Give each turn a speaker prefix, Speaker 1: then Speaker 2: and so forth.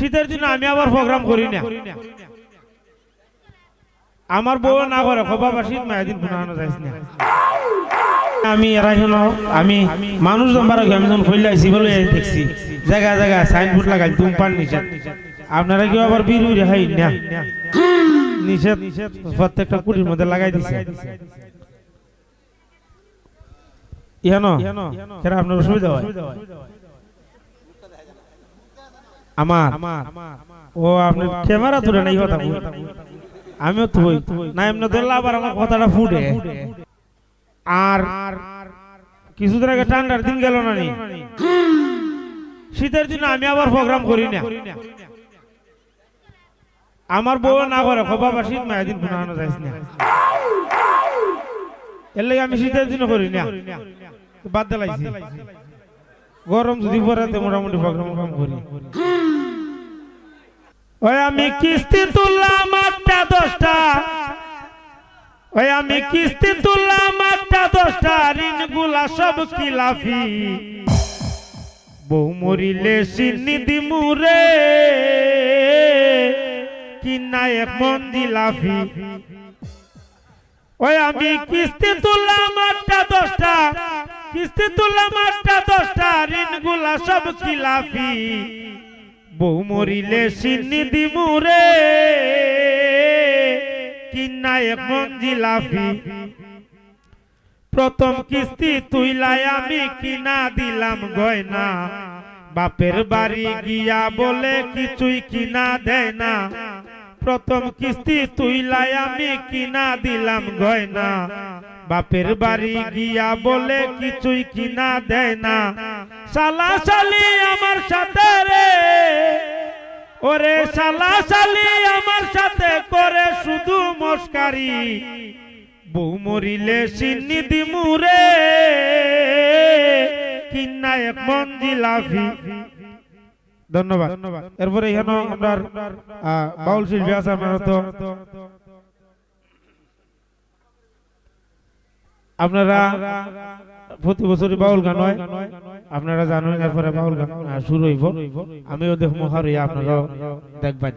Speaker 1: শীতের দিন আমি আবার প্রোগ্রাম করি না। আমার বউ না করে খোবা শীত মায়ের পুনানো যাইস না। আমি আমি মানুষ জম্বার আমি যখন খুললে আইসি বলে দেখছি। জায়গা জায়গা সাইনবোর্ড লাগাই ধূমপান নিষেধ। আপনারা কেউ আবার বিড়ি রেহাই না। নিষেধ প্রত্যেকটা কুটির মধ্যে লাগাই দিছে। ইহানো আপনার অসুবিধা হয়? আমার। ও, আপনি ক্যামেরা তুলে নাই কথা। আমিও তো হই না, এমনি ধরলে আবার আমার কথাটা ফুটে। আর কিছুদিন আগে ঠান্ডার দিন গেল না শীতের দিন আমি আবার প্রোগ্রাম করি না। আমার বউ না করে খোবা বা শীত মায়ের দিন পুনানো যাইস না। এর লাগে আমি শীতের দিনও করি না। বাদ দিলাইছি গরম যদি পড়াতে মোটামুটি প্রোগ্রাম করি। ওই আমি কিস্তি তুললাম আটটা, দশটা। ওই আমি কিস্তি তুললাম আটটা, দশটা। ঋণগুলা সব কিলাফি। বউ মরিলে সিন্নি দিমুরে কিনা এক মন দিলাফি। ওই আমি কিস্তি তুললাম আটটা, দশটা। কিস্তি তুললাম আটটা, দশটা। ঋণগুলা সব কিলাফি। বউ মরিলে সিন্নি দিমুরে কিনা এক মন প্রথম কিস্তি তুইলাই আমি কিনা দিলাম গয়না। বাপের বাড়ি গিয়া বলে কিছুই কিনা দেয় না। প্রথম কিস্তি তুইলাই আমি কিনা দিলাম গয়না। বাপের বাড়ি গিয়া বলে কিছুই কিনা দেয় না। সালা সালি আমার সাথে রে। ওরে সালা সালি আমার সাথে করে শুধু মস্কারি। বউ মরিলে সিন্নি দিমুরে কিন্না এক মন জিলাফি ধন্যবাদ। ধন্যবাদ এরপরে এখানে আমরা বাউল শিল্পী আছে তো আপনারা প্রতি বছরই বাউল গান হয়। আপনারা জানেন এরপরে বাউল গান শুরু হইব। আমিও দেখব হারিয়ে আপনারাও দেখবেন।